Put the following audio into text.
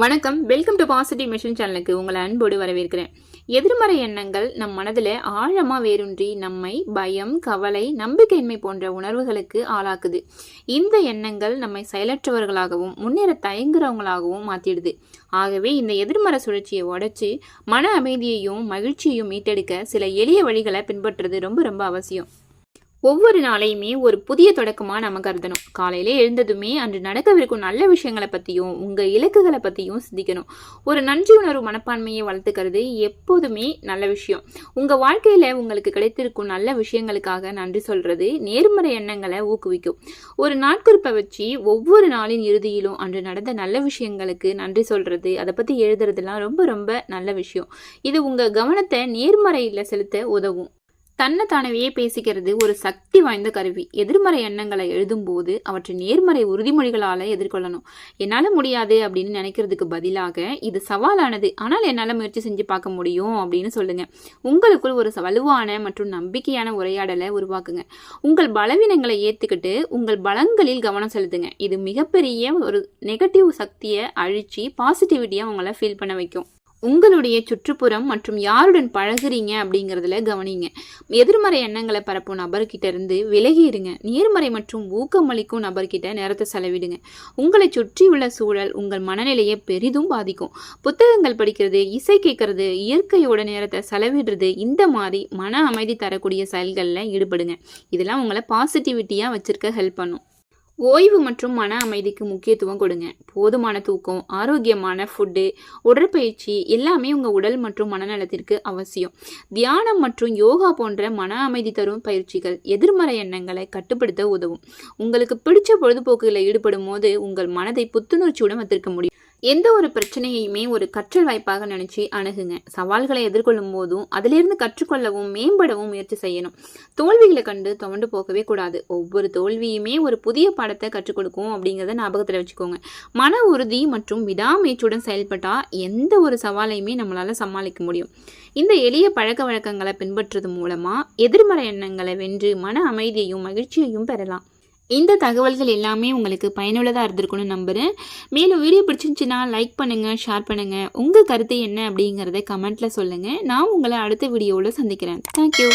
வணக்கம். Welcome to positive mission சேனலுக்கு உங்களை அன்போடு வரவேற்கிறேன். எதிர்மறை எண்ணங்கள் நம் மனதில் ஆழமாக வேரூன்றி நம்மை பயம் கவலை நம்பிக்கையின்மை போன்ற உணர்வுகளுக்கு ஆளாக்குது. இந்த எண்ணங்கள் நம்மை செயலற்றவர்களாகவும் முன்னேற தயங்குறவங்களாகவும் மாற்றிடுது ஆகவே இந்த எதிர்மறை சுழற்சியை உடைச்சி மன அமைதியையும் மகிழ்ச்சியையும் மீட்டெடுக்க சில எளிய வழிகளை பின்பற்றுறது ரொம்ப ரொம்ப அவசியம். ஒவ்வொரு நாளையுமே ஒரு புதிய தொடக்கமாக நம்ம கருதணும். காலையில் எழுந்ததுமே அன்று நடக்கவிருக்கும் நல்ல விஷயங்களை பற்றியும் உங்கள் இலக்குகளை பற்றியும் சிந்திக்கணும். ஒரு நன்றி உணர்வு மனப்பான்மையை வளர்த்துக்கிறது எப்போதுமே நல்ல விஷயம். உங்கள் வாழ்க்கையில் உங்களுக்கு கிடைத்திருக்கும் நல்ல விஷயங்களுக்காக நன்றி சொல்கிறது நேர்மறை எண்ணங்களை ஊக்குவிக்கும். ஒரு நாட்குறிப்பை வச்சு ஒவ்வொரு நாளின் இறுதியிலும் அன்று நடந்த நல்ல விஷயங்களுக்கு நன்றி சொல்கிறது அதை பற்றி எழுதுறதுலாம் ரொம்ப ரொம்ப நல்ல விஷயம். இது உங்கள் கவனத்தை நேர்மறையில் செலுத்த உதவும். தன்னை தானவையே பேசிக்கிறது ஒரு சக்தி வாய்ந்த கருவி. எதிர்மறை எண்ணங்களை எழுதும்போது அவற்றை நேர்மறை உறுதிமொழிகளால் எதிர்கொள்ளணும். என்னால் முடியாது அப்படின்னு நினைக்கிறதுக்கு பதிலாக இது சவாலானது. ஆனால் என்னால் முயற்சி செஞ்சு பார்க்க முடியும் அப்படின்னு சொல்லுங்க. உங்களுக்குள் ஒரு வலுவான மற்றும் நம்பிக்கையான உரையாடலை உருவாக்குங்க. உங்கள் பலவீனங்களை ஏற்றுக்கிட்டு உங்கள் பலங்களில் கவனம் செலுத்துங்க. இது மிகப்பெரிய ஒரு நெகட்டிவ் சக்தியை அழிச்சு பாசிட்டிவிட்டியாக உங்களை ஃபீல் பண்ண வைக்கும். உங்களுடைய சுற்றுப்புறம் மற்றும் யாருடன் பழகுறீங்க அப்படிங்கிறதுல கவனிங்க. எதிர்மறை எண்ணங்களை பரப்பும் நபர்கிட்ட இருந்து விலகி இருங்க நேர்மறை மற்றும் ஊக்கமளிக்கும் நபர்கிட்ட நேரத்தை செலவிடுங்க. உங்களை சுற்றியுள்ள சூழல் உங்கள் மனநிலையை பெரிதும் பாதிக்கும். புத்தகங்கள் படிக்கிறது இசை கேட்கறது இயற்கையோட நேரத்தை செலவிடுறது இந்த மாதிரி மன அமைதி தரக்கூடிய செயல்களில் ஈடுபடுங்க. இதெல்லாம் உங்களை பாசிட்டிவிட்டியாக வச்சிருக்க ஹெல்ப் பண்ணும். ஓய்வு மற்றும் மன அமைதிக்கு முக்கியத்துவம் கொடுங்க. போதுமான தூக்கம் ஆரோக்கியமான ஃபுட்டு உடற்பயிற்சி எல்லாமே உங்கள் உடல் மற்றும் மனநலத்திற்கு அவசியம். தியானம் மற்றும் யோகா போன்ற மன அமைதி தரும் பயிற்சிகள் எதிர்மறை எண்ணங்களை கட்டுப்படுத்த உதவும். உங்களுக்கு பிடிச்ச பொழுதுபோக்குகளில் ஈடுபடும் போது உங்கள் மனதை புத்துணர்ச்சியுடன் வைத்திருக்க முடியும். எந்த ஒரு பிரச்சனையுமே ஒரு கற்றல் வாய்ப்பாக நினச்சி அணுகுங்க. சவால்களை எதிர்கொள்ளும் போதும் அதிலிருந்து கற்றுக்கொள்ளவும் மேம்படவும் முயற்சி செய்யணும். தோல்விகளை கண்டு துவண்டு போகவே கூடாது. ஒவ்வொரு தோல்வியுமே ஒரு புதிய பாடத்தை கற்றுக் கொடுக்கும் அப்படிங்கிறத ஞாபகத்தில் வச்சுக்கோங்க. மன உறுதி மற்றும் விடாமுயற்சியுடன் செயல்பட்டால் எந்த ஒரு சவாலையுமே நம்மளால் சமாளிக்க முடியும். இந்த எளிய பழக்க வழக்கங்களை பின்பற்றுறது மூலமாக எதிர்மறை எண்ணங்களை வென்று மன அமைதியையும் மகிழ்ச்சியையும் பெறலாம். இந்த தகவல்கள் எல்லாமே உங்களுக்கு பயனுள்ளதாக இருந்திருக்கும்னு நம்புகிறேன் மேலும் வீடியோ பிடிச்சிருந்துச்சின்னா லைக் பண்ணுங்கள் ஷேர் பண்ணுங்கள் உங்கள் கருத்து என்ன அப்படிங்கிறத கமெண்ட்டில் சொல்லுங்கள் நான் உங்களை அடுத்த வீடியோவில் சந்திக்கிறேன். தேங்க்யூ